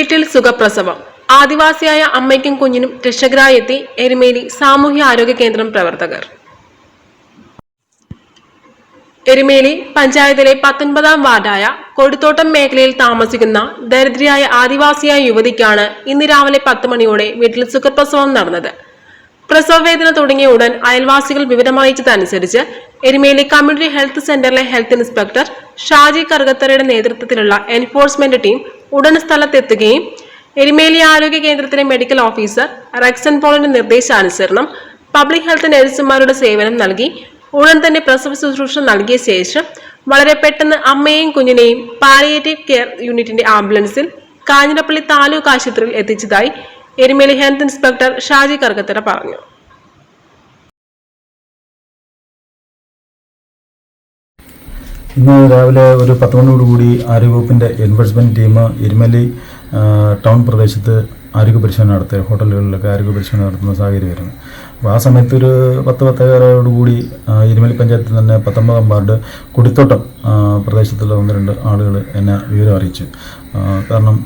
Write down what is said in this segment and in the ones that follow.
വീട്ടിൽ സുഖപ്രസവം. ആദിവാസിയായ അമ്മയ്ക്കും കുഞ്ഞിനും രക്ഷകരായെത്തി എരുമേലി സാമൂഹ്യ ആരോഗ്യ കേന്ദ്രം പ്രവർത്തകർ. എരുമേലി പഞ്ചായത്തിലെ പത്തൊൻപതാം വാർഡായ കൊടുത്തോട്ടം മേഖലയിൽ താമസിക്കുന്ന ദരിദ്രയായ ആദിവാസിയായ യുവതിക്കാണ് ഇന്ന് രാവിലെ പത്ത് മണിയോടെ വീട്ടിൽ സുഖപ്രസവം നടന്നത്. പ്രസവവേദന തുടങ്ങിയ ഉടൻ അയൽവാസികൾ വിവരമറിയിച്ചതനുസരിച്ച് എരുമേലി കമ്മ്യൂണിറ്റി ഹെൽത്ത് സെന്ററിലെ ഹെൽത്ത് ഇൻസ്പെക്ടർ ഷാജി കറുകത്തറയുടെ നേതൃത്വത്തിലുള്ള എൻഫോഴ്സ്മെന്റ് ടീം ഉടൻ സ്ഥലത്തെത്തുകയും എരുമേലി ആരോഗ്യ കേന്ദ്രത്തിലെ മെഡിക്കൽ ഓഫീസർ റെക്സൻ പോളിന്റെ നിർദ്ദേശാനുസരണം പബ്ലിക് ഹെൽത്ത് നഴ്സുമാരുടെ സേവനം നൽകി ഉടൻ തന്നെ പ്രസവ ശുശ്രൂഷ നൽകിയ ശേഷം വളരെ പെട്ടെന്ന് അമ്മയെയും കുഞ്ഞിനെയും പാലിയേറ്റീവ് കെയർ യൂണിറ്റിന്റെ ആംബുലൻസിൽ കാഞ്ഞിരപ്പള്ളി താലൂക്ക് ആശുപത്രിയിൽ എത്തിച്ചതായി എരുമേലി ഹെൽത്ത് ഇൻസ്പെക്ടർ ഷാജി കറുകത്തറ പറഞ്ഞു. ഇന്ന് രാവിലെ ഒരു പത്ത് മണിയോടുകൂടി ആരോഗ്യവകുപ്പിന്റെ എൻഫോഴ്സ്മെന്റ് ടീം എരുമലി ടൗൺ പ്രദേശത്ത് ആരോഗ്യ പരിശോധന നടത്തി. ഹോട്ടലുകളിലൊക്കെ ആരോഗ്യ പരിശോധന നടത്തുന്ന സാഹചര്യമായിരുന്നു. അപ്പോൾ ആ സമയത്ത് ഒരു പത്ത് പത്തേകാലോടുകൂടി കൂടി എരുമലി പഞ്ചായത്തിൽ തന്നെ പത്തൊമ്പതാം വാർഡ് കുടിത്തോട്ടം പ്രദേശത്തുള്ള ഒന്ന് രണ്ട് ആളുകൾ എന്നെ വിവരം അറിയിച്ചു. കാരണം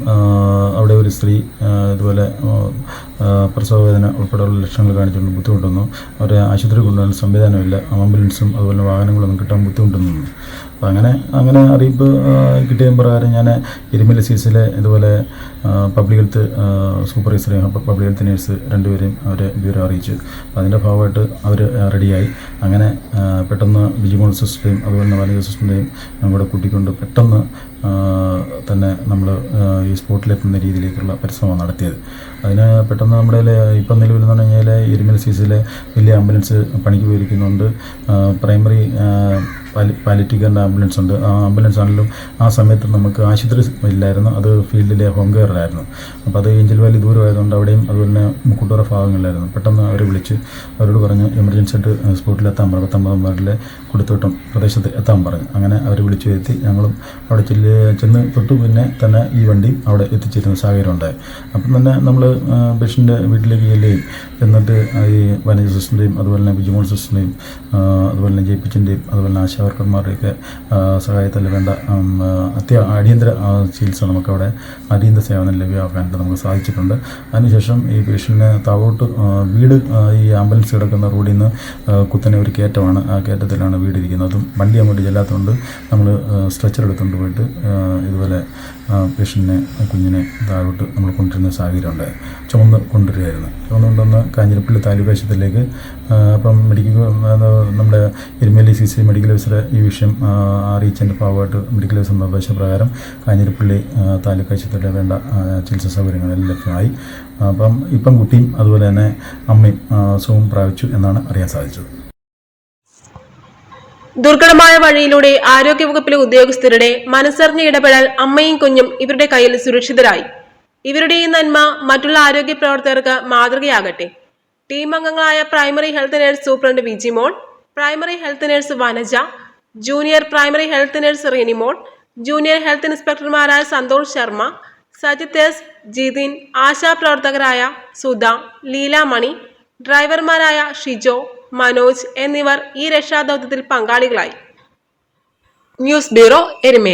അവിടെ ഒരു സ്ത്രീ ഇതുപോലെ പ്രസവവേദന ഉൾപ്പെടെയുള്ള ലക്ഷണങ്ങൾ കാണിച്ചുകൊണ്ട് ബുദ്ധിമുട്ടുന്നു. അവരെ ആശുപത്രി കൊണ്ടുപോകാൻ സംവിധാനമില്ല. ആംബുലൻസും അതുപോലെ വാഹനങ്ങളൊന്നും കിട്ടാൻ ബുദ്ധിമുട്ടുന്നു. അപ്പോൾ അങ്ങനെ അങ്ങനെ അറിയിപ്പ് കിട്ടിയ പ്രകാരം ഞാൻ എരുമല സീസിലെ ഇതുപോലെ പബ്ലിക് ഹെൽത്ത് സൂപ്പർവൈസറെയും പബ്ലിക് ഹെൽത്ത് നേഴ്സ് രണ്ടുപേരെയും അവരെ വിവരം അറിയിച്ചു. അപ്പോൾ അതിന്റെ ഭാഗമായിട്ട് അവർ റെഡിയായി. അങ്ങനെ പെട്ടെന്ന് ബിജിമോൾ സിസ്റ്ററെയും അതുപോലെ തന്നെ വനിത സിസ്റ്ററിന്റെയും കൂടെ കൂട്ടിക്കൊണ്ട് പെട്ടെന്ന് തന്നെ നമ്മൾ ഈ സ്പോട്ടിലെത്തുന്ന രീതിയിലേക്കുള്ള പരിശ്രമം നടത്തിയത്. അതിന് പെട്ടെന്ന് നമ്മുടെ ഇപ്പം നിലവിൽ എന്ന് പറഞ്ഞു കഴിഞ്ഞാൽ എരുമല സീസിലെ വലിയ ആംബുലൻസ് പണിക്ക് പോയിരിക്കുന്നുണ്ട്. പ്രൈമറി ആ, പാലി പാലിറ്റീവ് ആംബുലൻസ് ഉണ്ട്. ആ ആംബുലൻസ് ആണെങ്കിലും ആ സമയത്ത് നമുക്ക് ആശുപത്രി ഇല്ലായിരുന്നു. അത് ഫീൽഡിലെ ഹോം കെയറിലായിരുന്നു. അപ്പോൾ അത് ഏഞ്ചൽ വാലി ദൂരമായതുകൊണ്ട് അവിടെയും അതുപോലെ തന്നെ മുക്കുട്ടോറ ഭാഗങ്ങളിലായിരുന്നു. പെട്ടെന്ന് അവരെ വിളിച്ച് അവരോട് പറഞ്ഞു എമർജൻസി ആയിട്ട് സ്പോട്ടിൽ എത്താൻ പറഞ്ഞു. പത്തൊമ്പതാം വാർഡിലെ കൊടുത്തോട്ടം പ്രദേശത്ത് എത്താൻ പറഞ്ഞു. അങ്ങനെ അവർ വിളിച്ചു എത്തി ഞങ്ങളും അവിടെ ചെല്ല് ചെന്ന് തൊട്ട് പിന്നെ തന്നെ ഈ വണ്ടി അവിടെ എത്തിച്ചേരുന്ന സാഹചര്യം ഉണ്ടായി. അപ്പം തന്നെ നമ്മൾ പേഷ്യന്റെ വീട്ടിലേക്ക് ചെല്ലുകയും എന്നിട്ട് ഈ വനജ സിസ്റ്ററിന്റെയും അതുപോലെ തന്നെ ബിജുമോൾ സിസ്റ്ററിന്റെയും അതുപോലെ തന്നെ ജയിപ്പിച്ചിന്റെയും അതുപോലെ തന്നെ ആശാവർക്കർമാരുടെയൊക്കെ ആ, സഹായത്തിൽ വേണ്ട അത്യ അടിയന്തര ചികിത്സ നമുക്കവിടെ അടിയന്തര സേവനം ലഭ്യമാക്കാനായിട്ട് നമുക്ക് സാധിച്ചിട്ടുണ്ട്. അതിനുശേഷം ഈ പേഷ്യന്റിന് താവോട്ട് വീട് ഈ ആംബുലൻസ് കിടക്കുന്ന റോഡിൽ നിന്ന് കുത്തനെ ഒരു കയറ്റമാണ്. ആ കയറ്റത്തിലാണ് വീടിരിക്കുന്നത് അതും വണ്ടി അങ്ങോട്ട് ചെല്ലാത്തതുകൊണ്ട് നമ്മൾ സ്ട്രെച്ചർ എടുത്തുകൊണ്ട് പോയിട്ട് ഇതുപോലെ പേഷ്യന്റിനെ കുഞ്ഞിനെ താഴോട്ട് നമ്മൾ കൊണ്ടുവരുന്ന സാഹചര്യം ഉണ്ടായി ചുമന്ന് കൊണ്ടുവരികയായിരുന്നു. ചുമന്നുകൊണ്ടുവന്ന് കാഞ്ഞിരപ്പള്ളി താലൂക്ക് ആശുപത്രിയിലേക്ക് അപ്പം മെഡിക്കൽ നമ്മുടെ എരുമേലി സി സി മെഡിക്കൽ ഓഫീസറെ ഈ വിഷയം അറിയിച്ചതിന്റെ ഭാഗമായിട്ട് മെഡിക്കൽ നിർദ്ദേശപ്രകാരം കാഞ്ഞിരപ്പള്ളി താലൂക്ക് ആശുപത്രിയിൽ വേണ്ട ചികിത്സ സൗകര്യങ്ങളെല്ലാം ലഭ്യമായി. അപ്പം ഇപ്പം കുട്ടിയും അതുപോലെ തന്നെ അമ്മയും സുഖം പ്രാപിച്ചു എന്നാണ് അറിയാൻ സാധിച്ചത്. ദുർഘടമായ വഴിയിലൂടെ ആരോഗ്യവകുപ്പിലെ ഉദ്യോഗസ്ഥരുടെ മനസ്സറിഞ്ഞ ഇടപെടൽ അമ്മയും കുഞ്ഞും ഇവരുടെ കയ്യിൽ സുരക്ഷിതരായി. ഇവരുടെ ഈ നന്മ മറ്റുള്ള ആരോഗ്യ പ്രവർത്തകർക്ക് മാതൃകയാകട്ടെ. ടീം അംഗങ്ങളായ primary health nurse superintendent Vijimol primary health nurse Vanaja junior primary health nurse Rinimol junior health ഇൻസ്പെക്ടർമാരായ Santhosh Sharma Sajith S Jithin ആശാപ്രവർത്തകരായ സുധ ലീലാമണി ഡ്രൈവർമാരായ ഷിജോ മനോജ് എന്നിവർ ഈ രക്ഷാദൗത്യത്തിൽ പങ്കാളികളായി. News bureau Erumeli.